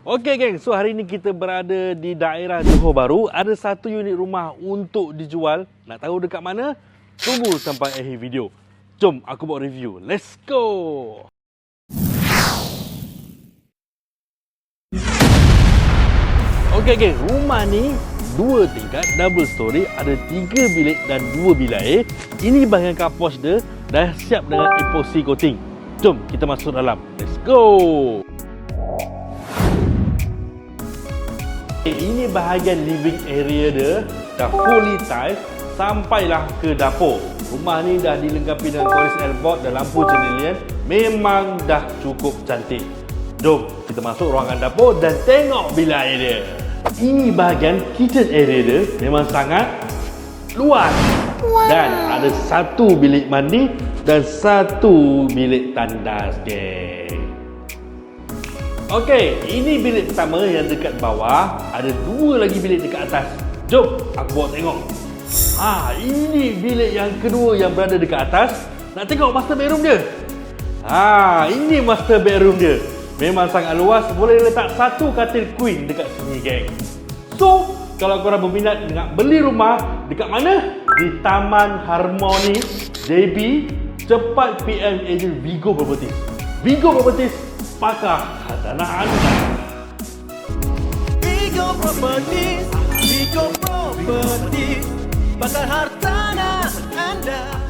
Okey geng, so hari ni kita berada di daerah Johor Bahru. Ada satu unit rumah untuk dijual. Nak tahu dekat mana? Tunggu sampai akhir video. Jom aku buat review. Let's go! Okey geng, rumah ni dua tingkat, double story, ada tiga bilik dan dua bilik air. Ini bahagian carport dia dah siap dengan epoxy coating. Jom kita masuk dalam. Let's go! Ini bahagian living area dia dah fully tile sampailah ke dapur. Rumah ni dah dilengkapi dengan cornice elboard dan lampu cendilian. Memang dah cukup cantik. Jom kita masuk ruangan dapur dan tengok bilik air dia. Ini bahagian kitchen area dia memang sangat luas. Dan ada satu bilik mandi dan satu bilik tandas, geng. Okey, ini bilik pertama yang dekat bawah. Ada dua lagi bilik dekat atas. Jom, aku bawa tengok. Ha, ini bilik yang kedua yang berada dekat atas. Nak tengok master bedroom dia? Ha, ini master bedroom dia. Memang sangat luas. Boleh letak satu katil queen dekat sini, geng. So, kalau korang berminat nak beli rumah, dekat mana? Di Taman Harmoni JB Cepat PM Agent Vigo Properties. Vigo Properties, pakar tanah anda. Bigo Properties, Bigo Properties, pasar hartanah anda.